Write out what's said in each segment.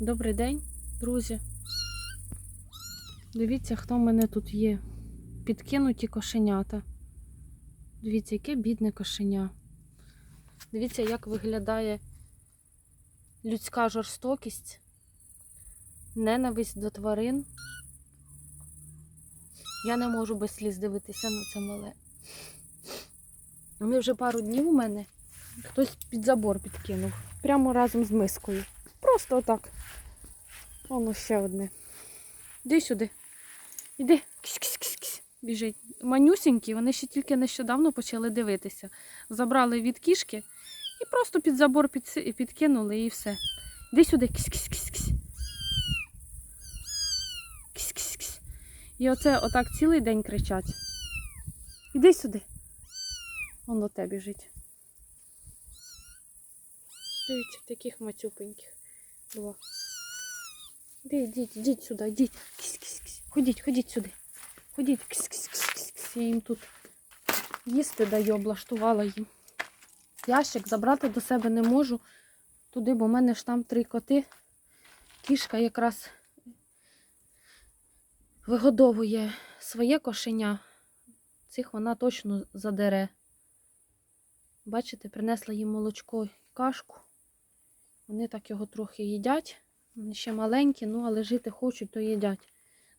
Добрий день, друзі. Дивіться, хто в мене тут є. Підкинуті кошенята. Дивіться, яке бідне кошеня. Дивіться, як виглядає людська жорстокість, ненависть до тварин. Я не можу без сліз дивитися на це мале. Вони вже пару днів у мене хтось під забор підкинув. Прямо разом з мискою. Просто отак. Воно ще одне. Іди сюди. Іди. Кись-кись-кись-кись. Біжить. Манюсінькі, вони ще тільки нещодавно почали дивитися. Забрали від кішки і просто під забор підси- підкинули і все. Іди сюди. Кись-кись-кись-кись. Кись-кись-кись. І оце отак цілий день кричать. Іди сюди. Воно те біжить. Дивіться, таких мацюпеньких. Два. Іди, йдіть, йдіть сюди, йдіть. Кись-кись-кись. Ходіть, ходіть сюди. Ходіть. Кись-кись-кись-кись. Я їм тут їсти даю, облаштувала їм. Ящик забрати до себе не можу. Туди, бо в мене ж там три коти. Кішка якраз вигодовує своє кошеня. Цих вона точно задере. Бачите, принесла їм молочко і кашку. Вони так його трохи їдять. Вони ще маленькі, ну але жити хочуть, то їдять.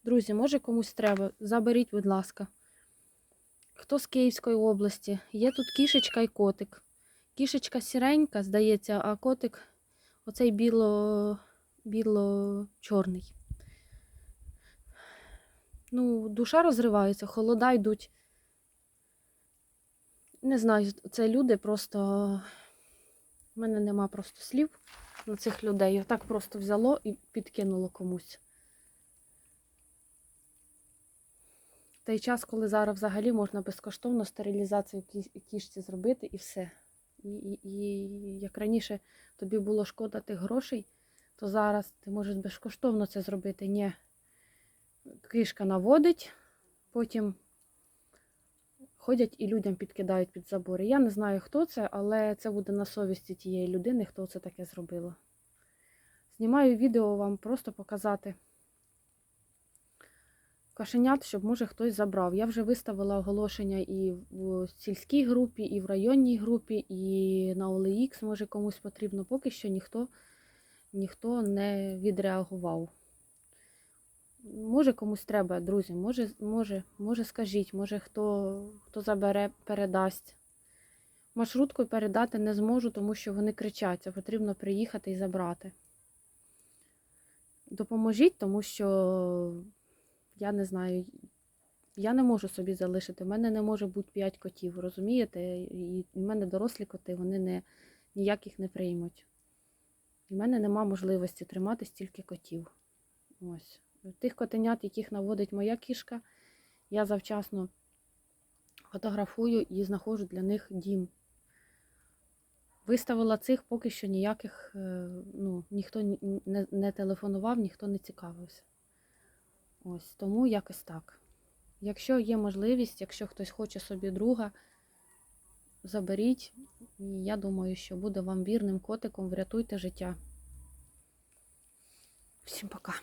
Друзі, може комусь треба, заберіть, будь ласка. Хто з Київської області? Є тут кішечка і котик. Кішечка сіренька, здається, а котик оцей біло, біло-чорний. Ну, душа розривається, холода йдуть. Не знаю, це люди просто. У мене нема просто слів на цих людей. Я Так просто взяло і підкинуло комусь. Той час, коли зараз взагалі можна безкоштовно стерилізацію кішці зробити і все. І, і, і як раніше тобі було шкода тих грошей, то зараз ти можеш безкоштовно це зробити. Ні. Кішка наводить, потім ходять і людям підкидають під забори. Я не знаю, хто це, але це буде на совісті тієї людини, хто це таке зробила. Знімаю відео вам просто показати кошенят, щоб може хтось забрав. Я вже виставила оголошення і в сільській групі, і в районній групі, і на OLX, може комусь потрібно. Поки що ніхто, ніхто не відреагував. Може комусь треба, друзі, може, може, може скажіть, може хто, хто забере, передасть. Маршруткою передати не зможу, тому що вони кричать, це потрібно приїхати і забрати. Допоможіть, тому що я не знаю, я не можу собі залишити. У мене не може бути 5 котів, розумієте? І в мене дорослі коти, вони не, ніяких не приймуть. І в мене нема можливості тримати стільки котів. Ось. Тих котенят, яких наводить моя кішка, я завчасно фотографую і знаходжу для них дім. Виставила цих поки що ніяких, е, ну, ніхто не, телефонував, ніхто не цікавився. Ось, тому якось так. Якщо є можливість, якщо хтось хоче собі друга, заберіть. І я думаю, що буде вам вірним котиком, врятуйте життя. Всім пока.